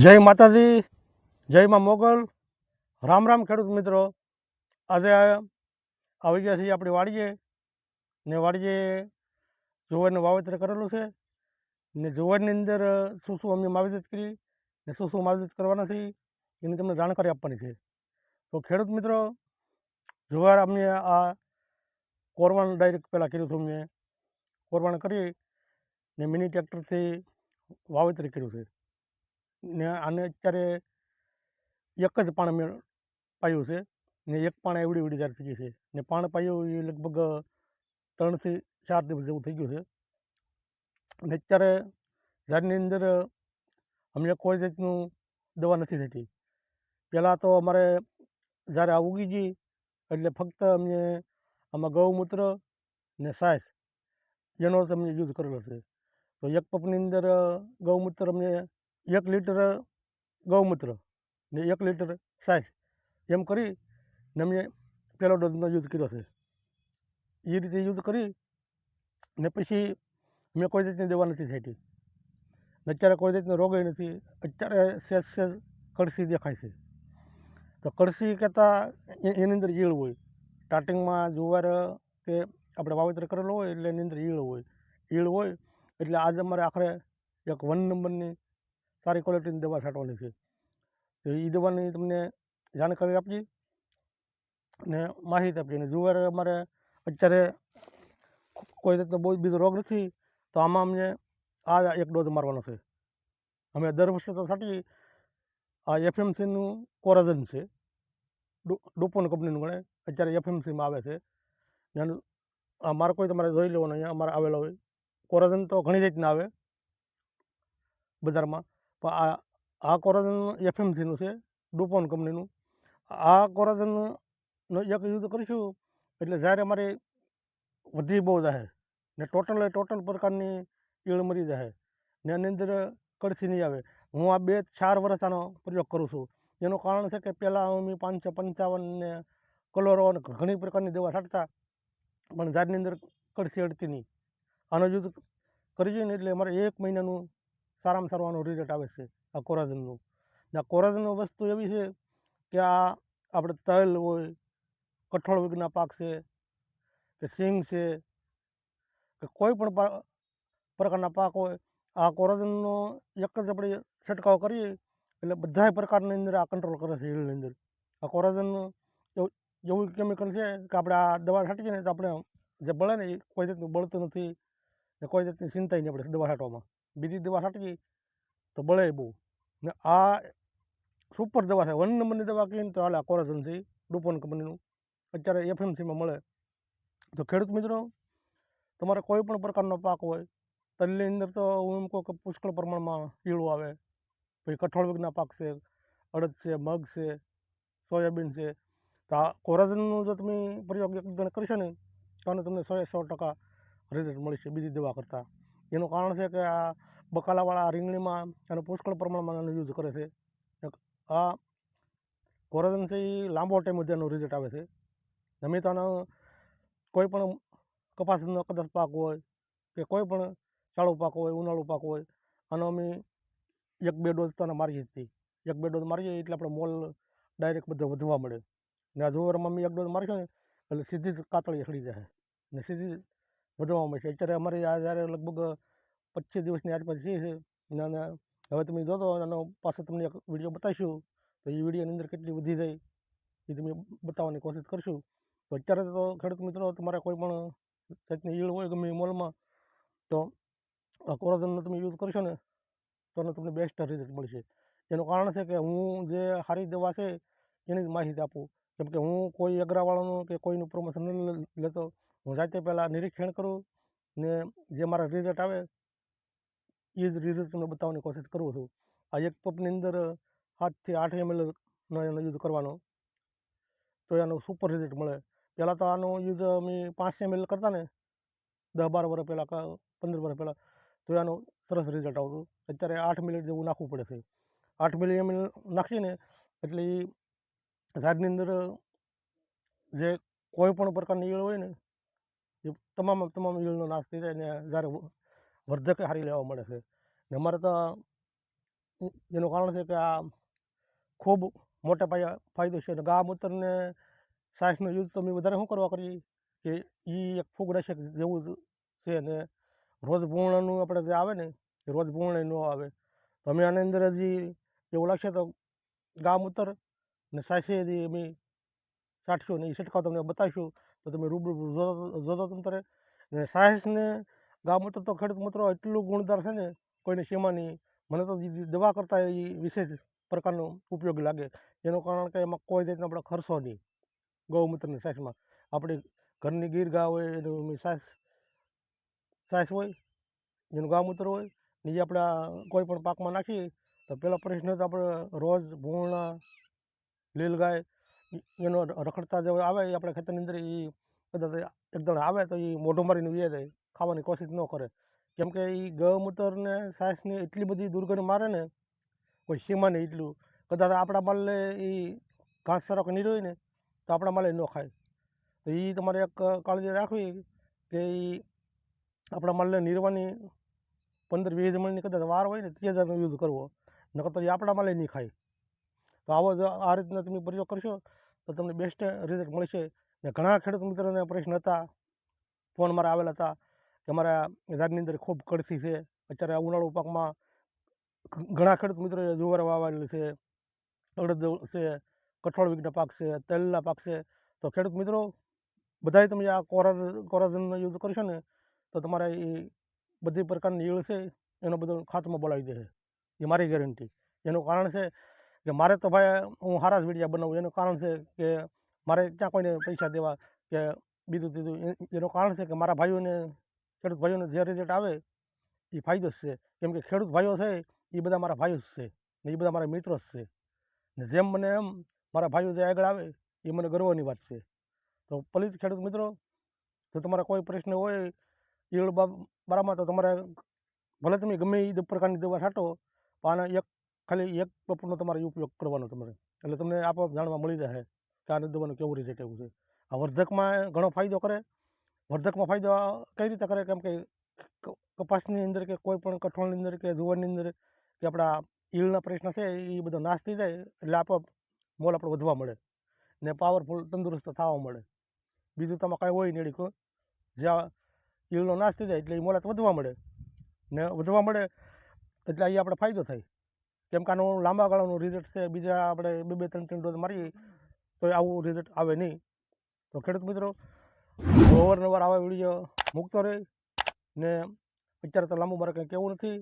જય માતાજી, જય માં મોગલ. રામ રામ ખેડૂત મિત્રો. આજે આવી ગયા છીએ આપણી વાડીએ ને વાડીએ જુવારનું વાવેતર કરેલું છે ને જુવારની અંદર શું શું અમે માવજત કરી ને શું શું માવજત કરવાના છે એની તમને જાણકારી આપવાની છે. તો ખેડૂત મિત્રો, જુવાર અમે આ કોરવાણ ડાયરેક્ટ પહેલાં કર્યું હતું મેં. કોરવાણ કરી ને મિની ટ્રેક્ટરથી વાવેતર કર્યું છે. ને આને અત્યારે એક જ પાણ મેં પાયું છે ને એક પાણ એવડી એવડી ત્યારે થઈ ગઈ છે. ને પાણ પાયું એ લગભગ ત્રણથી ચાર દિવસ જેવું થઈ ગયું છે. અને અત્યારે ઝાડની અંદર અમને કોઈ જાતનું દવા નથી થતી. પહેલાં તો અમારે જ્યારે આ ઉગી ગઈ એટલે ફક્ત અમને આમાં ગૌમૂત્ર ને સાસ એનો જ અમને યુઝ કરેલો છે. તો એક પપની અંદર ગૌમૂત્ર અમને એક લીટર ગૌમૂત્ર ને એક લીટર સાસ એમ કરી ને અમે પહેલો ડોઝનો યુઝ કર્યો છે. એ રીતે યુઝ કરી ને પછી મેં કોઈ રીતની દવા નથી છાંટી. અત્યારે કોઈ રીતનો રોગ નથી. અત્યારે સેજ સેજ કળસી દેખાય છે. તો કળસી કહેતા એ- એની અંદર ઈળ હોય. સ્ટાર્ટિંગમાં જુવાર કે આપણે વાવેતર કરેલો હોય એટલે એની અંદર ઈળ હોય. ઈળ હોય એટલે આજે અમારે આખરે એક વન નંબરની સારી ક્વોલિટીની દવા છાંટવાની છે. તો એ દવાની તમને જાણકારી આપી ને માહિતી આપી અને જુવાર અમારે અત્યારે કોઈ રીતનો બહુ બીજો રોગ નથી, તો આમાં અમને આ એક ડોઝ મારવાનો છે. અમે દર વર્ષે તો છાંટીએ. આ એફએમસીનું કોરાજન છે. ડુપોન કંપનીનું ગણે. અત્યારે એફએમસીમાં આવે છે. આ મારે કોઈ તમારે જોઈ લેવાનું, અહીંયા અમારે આવેલો હોય. કોરાજન તો ઘણી રીતના આવે બજારમાં. પણ આ આ કોરાજન એફએમસીનું છે, ડુપોન કંપનીનું. આ કોરાજનનો એક યુઝ કરીશું એટલે જ્યારે અમારે વધી બહુ જાય ને ટોટલ ટોટલ પ્રકારની ઈળ મરી જાય ને એની અંદર કડસી નહીં આવે. હું આ બે ચાર વર્ષ આનો પ્રયોગ કરું છું. એનું કારણ છે કે પહેલાં અમે પાંચસો પંચાવન ને કલોરો અને ઘણી પ્રકારની દવા છાંટતા, પણ ઝાડની અંદર કડસી અડતી નહીં. આનો યુઝ જોઈએ ને એટલે અમારે એક મહિનાનું સારામાં સારું રિઝલ્ટ આવે છે, આ કોરાજનનું. આ કોરાઝનનું વસ્તુ એવી છે કે આ આપણે તલ હોય, કઠોળ વિગના પાક છે, કે સિંગ છે, કે કોઈ પણ પ્રકારના પાક હોય, આ કોરાજનનો એક જ આપણે છંટકાવ કરીએ એટલે બધાય પ્રકારની અંદર આ કંટ્રોલ કરે છે ઈળની અંદર. આ કોરાજનનું એવું એવું કેમિકલ છે કે આપણે આ દવા છાંટીએ ને તો આપણે જે બળે ને એ કોઈ જાતનું બળતું નથી ને કોઈ જાતની ચિંતા નહીં આપણે દવા છાંટવામાં. બીજી દવા છાંટીએ તો બળે બહુ. ને આ સુપર દવા છે, વન નંબરની દવા કહીએ ને તો હાલે આ કોરાઝન છે, ડુપોન કંપનીનું. અત્યારે એફએમસીમાં મળે. તો ખેડૂત મિત્રો, તમારે કોઈ પણ પ્રકારનો પાક હોય, તલની અંદર તો હું એમ કહું કે પુષ્કળ પ્રમાણમાં ઈળું આવે. પછી કઠોળ વિગના પાક છે, અડદ છે, મગ છે, સોયાબીન છે. તો આ કોરાઝનનું જો તમે પ્રયોગ એક જણ કરશો ને, તો તમને સો સો ટકા રિઝલ્ટ મળશે બીજી દવા કરતાં. એનું કારણ છે કે આ બકાલાવાળા રીંગણીમાં અને પુષ્કળ પ્રમાણમાં એનો યુઝ કરે છે. આ કોરાઝન લાંબો ટાઈમ સુધી એનું રિઝલ્ટ આવે છે. અમે તો કોઈ પણ કપાસનો કદાચ પાક હોય કે કોઈ પણ ચાળુ પાક હોય, ઉનાળુ પાક હોય, આનો અમે એક બે ડોઝ તો મારીએ જ એક બે ડોઝ મારીએ એટલે આપણે મોલ ડાયરેક્ટ બધો વધવા મળે. ને આ જુવારમાં અમે એક ડોઝ મારશું ને એટલે સીધી જ કાતળી સડી જાય. ને સીધી જ વધવા મળશે અત્યારે અમારે આ જ્યારે લગભગ પચીસ દિવસની આસપાસ છે છે હવે તમે જોતો આનો પાછો તમને એક વીડિયો બતાવીશું, તો એ વિડીયોની અંદર કેટલી વધી જાય એ તમે બતાવવાની કોશિશ કરશું. તો અત્યારે તો ખેડૂત મિત્રો તમારે કોઈ પણ જાતની ઈળ હોય ગમે મોલમાં, તો આ કોરાઝનનો તમે યુઝ કરશો ને, તો તમને બેસ્ટ રિઝલ્ટ મળશે. એનું કારણ છે કે હું જે સારી દવા છે એની જ માહિતી આપું. કેમ કે હું કોઈ અગ્રાવાળાનું કે કોઈનું પ્રમોશન લેતો હું જાતે પહેલાં નિરીક્ષણ કરું ને જે મારા રિઝલ્ટ આવે એ જ રિઝલ્ટ તમને બતાવવાની કોશિશ કરું છું. આ એક પપની અંદર સાતથી આઠ એમએલનો એનો યુઝ કરવાનો. તો એનો સુપર રિઝલ્ટ મળે. પહેલાં તો આનો યુઝ અમે પાંચ એમએલ કરતા ને દસ બાર વર્ષ પહેલાં પંદર વર્ષ પહેલાં, તો એનું સરસ રિઝલ્ટ આવતું. અત્યારે આઠ મિનિટ જેવું નાખવું પડે છે. આઠ મિલી એમએલ નાખીએ ને, એટલે એ ઝાડની અંદર જે કોઈ પણ પ્રકારની ઈયળ હોય ને એ તમામ તમામ ઈલનો નાશ થઈ જાય ને જ્યારે વર્ધકે હારી લેવા મળે છે. ને અમારે તો એનું કારણ છે કે આ ખૂબ મોટા પાયે ફાયદો છે અને ગા મૂત્રને યુઝ તો મેં વધારે શું કરવા કરી કે એ એક ફૂગ ફૂગનાશક જેવું છે ને રોજ પૂર્ણનું આપણે જે આવે ને, એ રોજ ભૂણ ન આવે. તો અમે આની અંદર હજી એવું લાગશે તો ગા મૂત્ર ને સાસે હજી અમે સાટશું ને એ છંટકાવ તમને બતાવીશું. તો તમે રૂબરૂ જોતા તમે તારે, ને સાહેસને ગા મૂત્ર તો ખેડૂત મિત્રો એટલું ગુણદાર છે ને, કોઈને સીમા નહીં. મને તો દવા કરતાં એ વિશેષ પ્રકારનો ઉપયોગ લાગે. એનું કારણ કે એમાં કોઈ જાતનો આપણે ખર્ચો નહીં. ગૌમૂત્રની સાસમાં. આપણે ઘરની ગીર ગા હોય, એનું સાસ સાસ હોય, એનું ગામૂત્ર હોય, ને જે આપણે કોઈ પણ પાકમાં નાખીએ, તો પહેલાં પ્રશ્ન તો આપણે રોજ ભૂણા લીલ ગાય એનો રખડતા જે આવે એ આપણે ખેતરની અંદર એ કદાચ એકદમ આવે તો એ મોઢું મારીને વીએ જાય. ખાવાની કોશિશ ન કરે. કેમ કે એ ગૌમૂત્રને સાસને એટલી બધી દુર્ગંધ મારે ને, કોઈ સીમા નહીં એટલું. કદાચ આપણા માલને એ ઘાસચારો કે નીરો હોય ને, તો આપણા માલે ન ખાય. તો એ તમારે એક કાળજી રાખવી કે એ આપણા માલને નીરવાની પંદર વીસ મણની કદાચ વાર હોય ને તે હજારનો યુદ્ધ કરવો. નકર તો એ આપણા માલે નહીં ખાય. તો આવો આ રીતના તમે પ્રયોગ કરશો, તો તમને બેસ્ટ રિઝલ્ટ મળશે. ને ઘણા ખેડૂત મિત્રોને પ્રશ્ન હતા ફોન મારા આવેલા હતા કે અમારા ઝાડની અંદર ખૂબ કળસી છે. અત્યારે ઉનાળુ પાકમાં ઘણા ખેડૂત મિત્રોએ જુવાર વાવેલી છે, અડદ છે, કઠોળ વિઘ્ન પાક છે, તેલના પાક છે. તો ખેડૂત મિત્રો બધાય તમે આ કોરા કોરાઝનનો યુઝ કરશો ને, તો તમારે એ બધી પ્રકારની ઈળ છે, એનો બધો ખાતમાં બોલાવી દેશે. એ મારી ગેરંટી એનું કારણ છે કે મારે તો ભાઈ હું હારા જ મીડિયા બનાવું, એનું કારણ છે કે મારે ક્યાં કોઈને પૈસા દેવા કે બીજું ત્રીજું એનું કારણ છે કે મારા ભાઈઓને, ખેડૂત ભાઈઓને જે રિઝલ્ટ આવે, એ ફાયદો જ છે. કેમ કે ખેડૂત ભાઈઓ છે, એ બધા મારા ભાઈઓ જ છે ને એ બધા મારા મિત્રો જ છે. ને જેમ મને એમ મારા ભાઈઓ જે આગળ આવે, એ મને ગર્વની વાત છે. તો પ્લીઝ ખેડૂત મિત્રો, જો તમારા કોઈ પ્રશ્ન હોય, ઈયળ બારામાં તો તમારે ભલે તમે ગમે એ પ્રકારની દવા છાંટો, પણ એક ખાલી એક બપોરનો તમારે ઉપયોગ કરવાનો તમારે. એટલે તમને આપોઆપ જાણવા મળી જશે કે આ દવાનું કેવું રિઝલ્ટ એવું છે. આ વર્ધકમાં ઘણો ફાયદો કરે. વર્ધકમાં ફાયદો કઈ રીતે કરે? કેમ કે કપાસની અંદર કે કોઈ પણ કઠોળની અંદર કે જુવારની અંદર કે આપણા ઈલના પ્રશ્ન છે એ બધો નાશ થઈ જાય એટલે આપોઆપ મોલ આપણે વધવા મળે ને પાવરફુલ તંદુરસ્ત થવા મળે. બીજું તમે કાંઈ હોય નહીં કોઈ. જ્યાં ઈલનો નાશ થઈ જાય એટલે એ મોલાત વધવા મળે. ને વધવા મળે એટલે અહીં આપણે ફાયદો થાય. કેમ કે આનું લાંબા ગાળાનું રિઝલ્ટ છે, બીજા આપણે બે બે, ત્રણ ત્રણ ડોઝ મારીએ, તો આવું રિઝલ્ટ આવે નહીં. તો ખેડૂત મિત્રો અવારનવાર આવા વીડિયો મૂકતો રહે ને અત્યારે તો લાંબુ મારે કંઈ કહેવું નથી.